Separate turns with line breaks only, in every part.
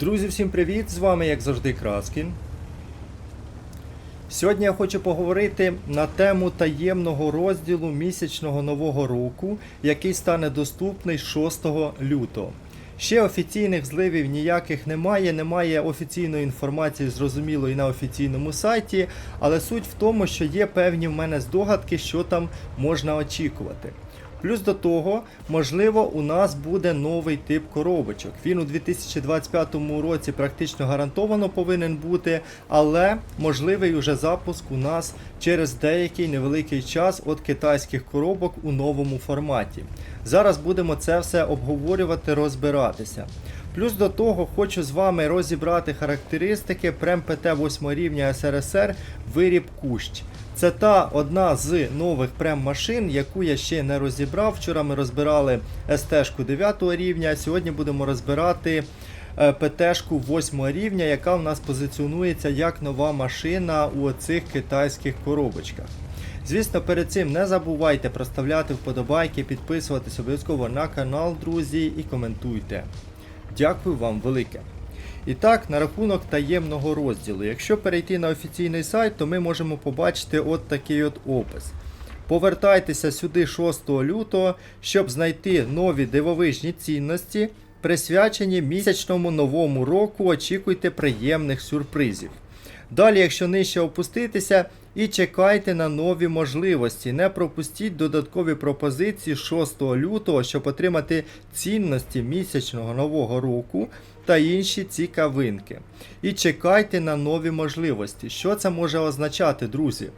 Друзі, всім привіт! З вами, як завжди, Краскін. Сьогодні я хочу поговорити на тему таємного розділу місячного нового року, який стане доступний 6 лютого. Ще офіційних зливів ніяких немає, немає офіційної інформації, зрозумілої на офіційному сайті, але суть в тому, що є певні в мене здогадки, що там можна очікувати. Плюс до того, можливо, у нас буде новий тип коробочок. Він у 2025 році практично гарантовано повинен бути, але можливий уже запуск у нас через деякий невеликий час від китайських коробок у новому форматі. Зараз будемо це все обговорювати, розбиратися. Плюс до того хочу з вами розібрати характеристики прем ПТ 8 рівня СРСР виріб кущ. Це та одна з нових прем-машин, яку я ще не розібрав. Вчора ми розбирали СТ-шку 9 рівня, сьогодні будемо розбирати е, ПТ-шку 8 рівня, яка в нас позиціонується як нова машина у цих китайських коробочках. Звісно, перед цим не забувайте проставляти вподобайки, підписуватись обов'язково на канал, друзі, і коментуйте. Дякую вам велике. І так, на рахунок таємного розділу. Якщо перейти на офіційний сайт, то ми можемо побачити от такий от опис. Повертайтеся сюди 6 лютого, щоб знайти нові дивовижні цінності, присвячені місячному новому року. Очікуйте приємних сюрпризів. Далі, якщо нижче опуститися, і чекайте на нові можливості. Не пропустіть додаткові пропозиції 6 лютого, щоб отримати цінності місячного нового року та інші цікавинки. І чекайте на нові можливості. Що це може означати, друзі?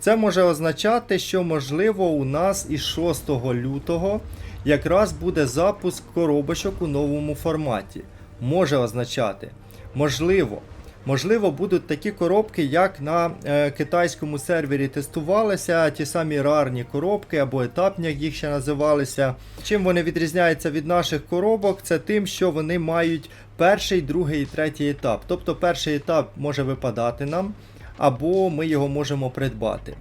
Це може означати, що можливо у нас із 6 лютого якраз буде запуск коробочок у новому форматі. Може означати. Можливо. Можливо, будуть такі коробки, як на е, китайському сервері тестувалися, ті самі рарні коробки або етапні, як їх ще називалися. Чим вони відрізняються від наших коробок, це тим, що вони мають перший, другий і третій етап. Тобто перший етап може випадати нам, або ми його можемо придбати.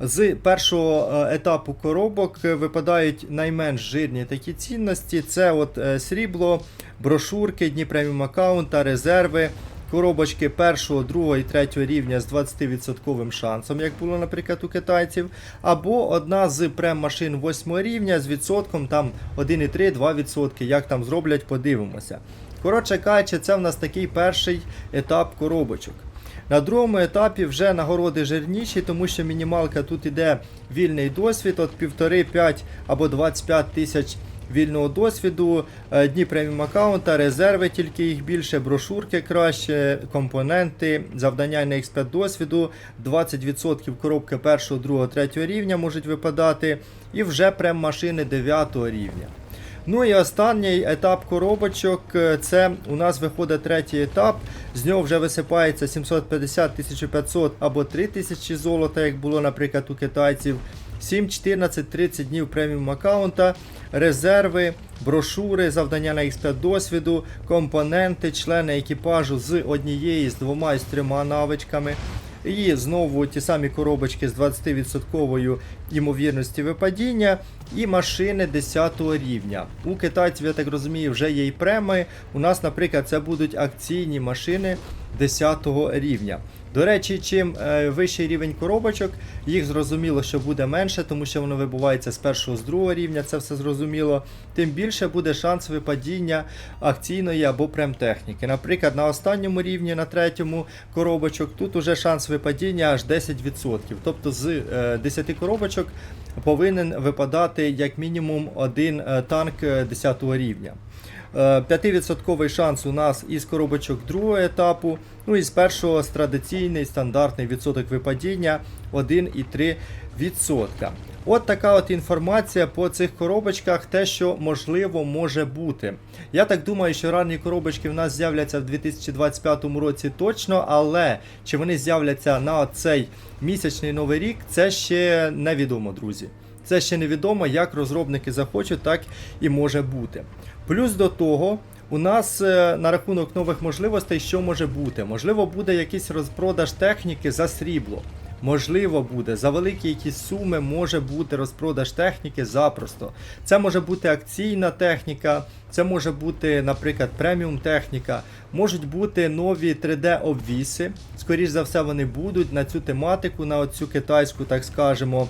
З першого е, етапу коробок випадають найменш жирні такі цінності: це от е, срібло, брошурки, дні аккаунта, резерви. Коробочки першого, другого і третього рівня з 20% шансом, як було, наприклад, у китайців, або одна з прем-машин 8 рівня з відсотком там 1,3-2%, як там зроблять, подивимося. Коротше кажучи, це в нас такий перший етап коробочок. На другому етапі вже нагороди жирніші, тому що мінімалка тут іде вільний досвід от 1,5-5 або 25 тисяч вільного досвіду, е, дні преміум аккаунта, резерви, тільки їх більше, брошурки краще, компоненти, завдання на X5 досвіду, 20% коробки першого, другого, третього рівня можуть випадати, і вже прем-машини 9 рівня. Ну і останній етап коробочок е, це у нас виходить третій етап. З нього вже висипається 750 1500 або 3000 золота, як було, наприклад, у китайців. 7, 14, 30 днів преміум аккаунта, резерви, брошури, завдання на X5 досвіду, компоненти, члени екіпажу з однієї, з двома і з трьома навичками. І знову ті самі коробочки з 20% ймовірності випадіння і машини 10 рівня. У китайців, я так розумію, вже є і преми. У нас, наприклад, це будуть акційні машини 10 рівня. До речі, чим е, вищий рівень коробочок, їх зрозуміло, що буде менше, тому що воно вибувається з першого з другого рівня, це все зрозуміло. Тим більше буде шанс випадіння акційної або премтехніки. Наприклад, на останньому рівні, на третьому коробочок, тут уже шанс випадіння аж 10%. Тобто з е, 10 коробочок повинен випадати як мінімум один е, танк е, 10 рівня. Е, 5% шанс у нас із коробочок другого етапу. Ну і з першого традиційний стандартний відсоток випадіння 1,3%. От така от інформація по цих коробочках, те, що можливо може бути. Я так думаю, що ранні коробочки в нас з'являться в 2025 році точно, але чи вони з'являться на цей місячний новий рік, це ще невідомо, друзі. Це ще невідомо, як розробники захочуть, так і може бути. Плюс до того, у нас е, на рахунок нових можливостей, що може бути? Можливо, буде якийсь розпродаж техніки за срібло. Можливо, буде за великі якісь суми може бути розпродаж техніки запросто. Це може бути акційна техніка, це може бути, наприклад, преміум техніка, можуть бути нові 3D-обвіси. Скоріш за все, вони будуть на цю тематику, на цю китайську, так скажемо,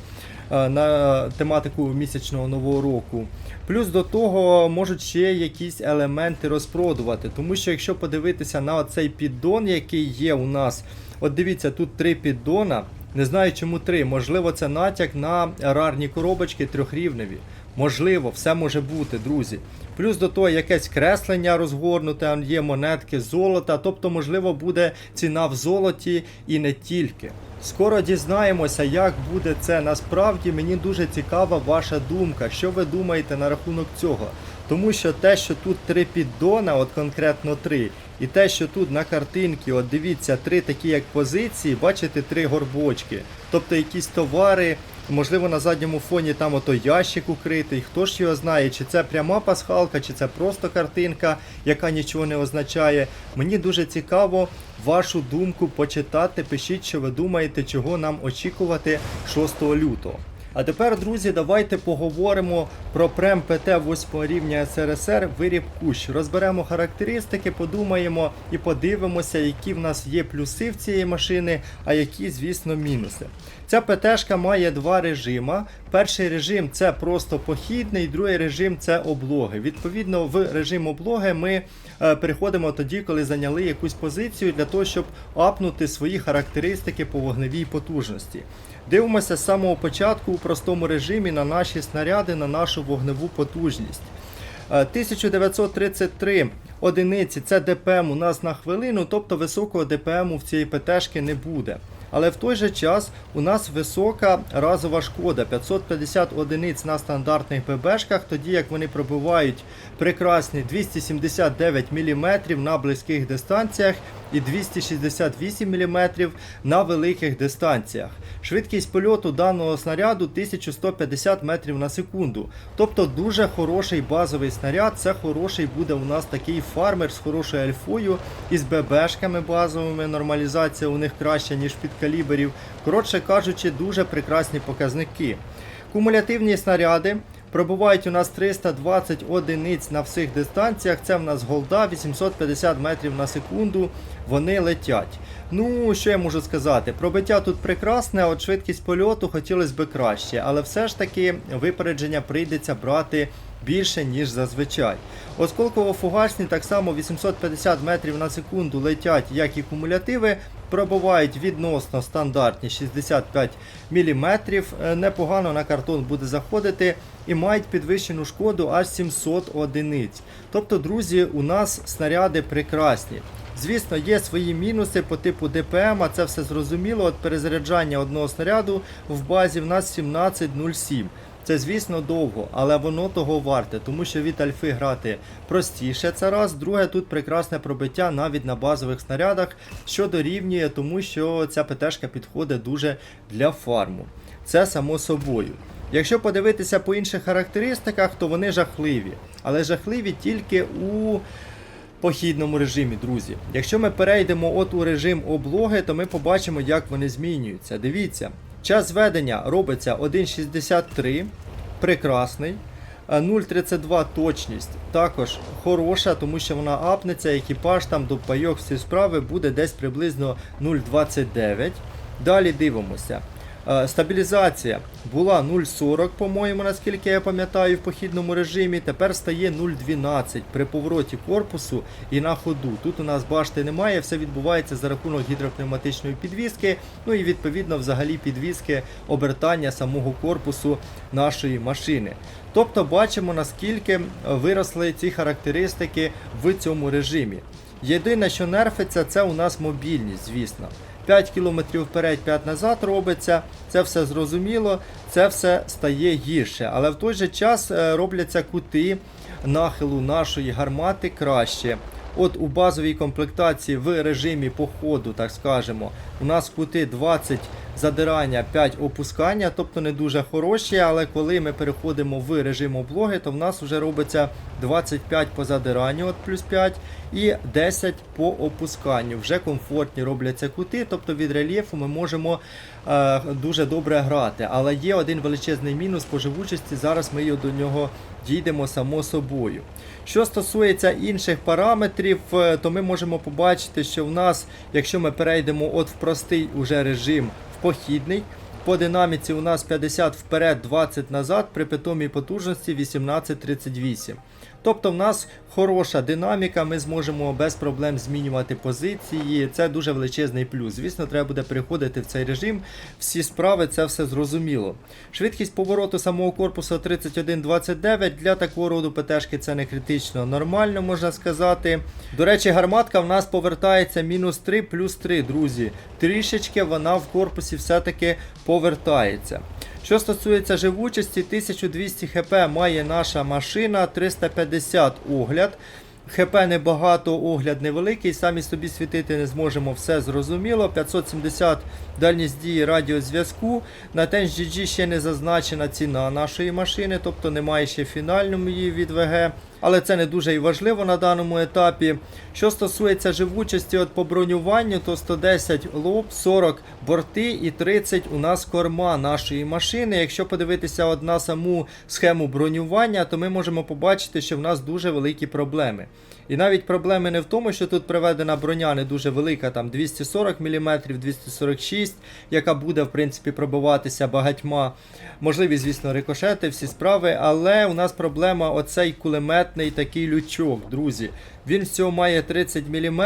на тематику місячного нового року. Плюс до того можуть ще якісь елементи розпродувати. Тому що якщо подивитися на цей піддон, який є у нас, от дивіться, тут три піддона. Не знаю, чому три. Можливо, це натяк на рарні коробочки трьохрівневі. Можливо, все може бути, друзі. Плюс до того якесь креслення розгорнуте, є монетки золота, тобто, можливо, буде ціна в золоті і не тільки. Скоро дізнаємося, як буде це насправді. Мені дуже цікава ваша думка. Що ви думаєте на рахунок цього? Тому що те, що тут три піддона, от конкретно три, і те, що тут на картинці, от дивіться, три такі як позиції, бачите, три горбочки. Тобто якісь товари, можливо, на задньому фоні там ото ящик укритий. Хто ж його знає, чи це пряма пасхалка, чи це просто картинка, яка нічого не означає. Мені дуже цікаво вашу думку почитати. Пишіть, що ви думаєте, чого нам очікувати 6 лютого. А тепер, друзі, давайте поговоримо про прем ПТ 8 рівня СРСР виріб кущ. Розберемо характеристики, подумаємо і подивимося, які в нас є плюси в цієї машини, а які, звісно, мінуси. Ця ПТшка має два режима. Перший режим це просто похідний, другий режим це облоги. Відповідно, в режим облоги ми е, переходимо тоді, коли зайняли якусь позицію для того, щоб апнути свої характеристики по вогневій потужності. Дивимося з самого початку у простому режимі на наші снаряди, на нашу вогневу потужність. Е, 1933 одиниці це ДПМ у нас на хвилину, тобто високого ДПМу в цієї ПТшки не буде. Але в той же час у нас висока разова шкода. 550 одиниць на стандартних ББшках, тоді як вони пробивають прекрасні 279 мм на близьких дистанціях і 268 мм на великих дистанціях. Швидкість польоту даного снаряду 1150 метрів на секунду. Тобто дуже хороший базовий снаряд. Це хороший буде у нас такий фармер з хорошою альфою із ББшками базовими. Нормалізація у них краща, ніж під каліберів. Коротше кажучи, дуже прекрасні показники. Кумулятивні снаряди. Пробувають у нас 320 одиниць на всіх дистанціях. Це в нас голда 850 метрів на секунду. Вони летять. Ну, що я можу сказати? Пробиття тут прекрасне, от швидкість польоту хотілося б краще, але все ж таки випередження прийдеться брати більше, ніж зазвичай. Осколково-фугасні так само 850 метрів на секунду летять, як і кумулятиви. Пробувають відносно стандартні 65 мм. Непогано на картон буде заходити і мають підвищену шкоду аж 700 одиниць. Тобто, друзі, у нас снаряди прекрасні. Звісно, є свої мінуси по типу ДПМ, а це все зрозуміло. От перезаряджання одного снаряду в базі в нас 17.07. Це, звісно, довго, але воно того варте, тому що від альфи грати простіше. Це раз. Друге, тут прекрасне пробиття навіть на базових снарядах, що дорівнює, тому що ця ПТшка підходить дуже для фарму. Це само собою. Якщо подивитися по інших характеристиках, то вони жахливі. Але жахливі тільки у похідному режимі, друзі. Якщо ми перейдемо от у режим облоги, то ми побачимо, як вони змінюються. Дивіться, час ведення робиться 1.63, прекрасний. Е, 0.32 точність також хороша, тому що вона апнеться, екіпаж там до пайок всі справи буде десь приблизно 0.29. Далі дивимося. Е, Стабілізація була 0,40, по-моєму, наскільки я пам'ятаю, в похідному режимі. Тепер стає 0,12 при повороті корпусу і на ходу. Тут у нас башти немає, все відбувається за рахунок гідропневматичної підвіски, ну і відповідно взагалі підвіски обертання самого корпусу нашої машини. Тобто бачимо, наскільки виросли ці характеристики в цьому режимі. Єдине, що нерфиться, це у нас мобільність, звісно. 5 км вперед, 5 назад робиться, це все зрозуміло, це все стає гірше. Але в той же час е, робляться кути нахилу нашої гармати краще. От у базовій комплектації в режимі походу, так скажемо, у нас кути 20 задирання, 5 опускання, тобто не дуже хороші, але коли ми переходимо в режим облоги, то в нас вже робиться 25 по задиранню, от плюс 5, і 10 по опусканню. Вже комфортні робляться кути, тобто від рельєфу ми можемо е, дуже добре грати. Але є один величезний мінус по живучості, зараз ми до нього дійдемо само собою. Що стосується інших параметрів, е, то ми можемо побачити, що в нас, якщо ми перейдемо от в простий уже режим в похідний, по динаміці у нас 50 вперед, 20 назад, при питомій потужності 18-38. Тобто в нас хороша динаміка, ми зможемо без проблем змінювати позиції. Це дуже величезний плюс. Звісно, треба буде переходити в цей режим. Всі справи це все зрозуміло. Швидкість повороту самого корпусу 31-29. Для такого роду ПТшки це не критично нормально, можна сказати. До речі, гарматка в нас повертається мінус 3 плюс 3, друзі. Трішечки вона в корпусі все-таки повертається. Що стосується живучості, 1200 хп має наша машина, 350 огляд. ХП небагато, огляд невеликий, самі собі світити не зможемо, все зрозуміло. 570 дальність дії радіозв'язку. На TenGG ще не зазначена ціна нашої машини, тобто немає ще фінальної від ВГ. Але це не дуже і важливо на даному етапі. Що стосується живучості от по бронюванню, то 110 лоб, 40 борти і 30 у нас корма нашої машини. Якщо подивитися от на саму схему бронювання, то ми можемо побачити, що в нас дуже великі проблеми. І навіть проблеми не в тому, що тут приведена броня не дуже велика, там 240 мм, 246, яка буде, в принципі, пробиватися багатьма. Можливі, звісно, рикошети, всі справи, але у нас проблема оцей кулеметний такий лючок, друзі. Він всього має 30 мм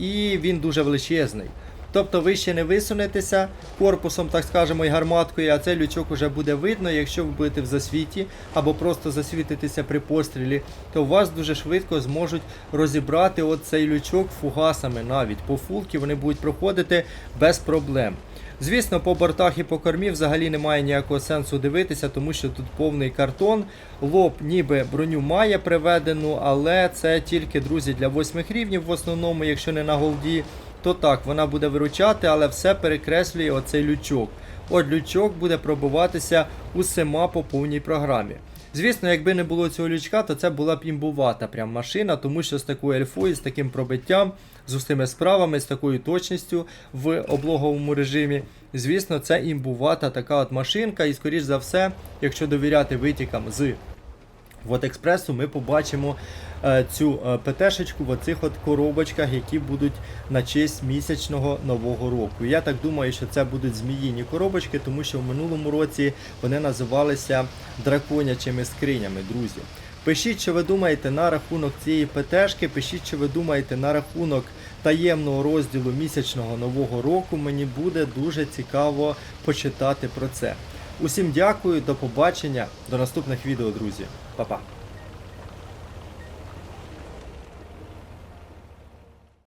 і він дуже величезний. Тобто ви ще не висунетеся корпусом, так скажемо, і гарматкою, а цей лючок уже буде видно, якщо ви будете в засвіті або просто засвітитеся при пострілі, то вас дуже швидко зможуть розібрати оцей лючок фугасами навіть. По фулки вони будуть проходити без проблем. Звісно, по бортах і по кормі взагалі немає ніякого сенсу дивитися, тому що тут повний картон. Лоб ніби броню має приведену, але це тільки, друзі, для восьмих рівнів в основному, якщо не на голді то так, вона буде виручати, але все перекреслює оцей лючок. От лючок буде пробуватися усіма по повній програмі. Звісно, якби не було цього лючка, то це була б імбувата прям машина, тому що з такою ельфою, з таким пробиттям, з усіми справами, з такою точністю в облоговому режимі, звісно, це імбувата така от машинка, і скоріш за все, якщо довіряти витікам з от експресу, ми побачимо е, цю е, ПТшечку в оцих от коробочках, які будуть на честь місячного нового року. Я так думаю, що це будуть зміїні коробочки, тому що в минулому році вони називалися драконячими скринями, друзі. Пишіть, що ви думаєте на рахунок цієї ПТшки, пишіть, що ви думаєте на рахунок таємного розділу місячного нового року. Мені буде дуже цікаво почитати про це. Усім дякую, до побачення, до наступних відео, друзі. 爸爸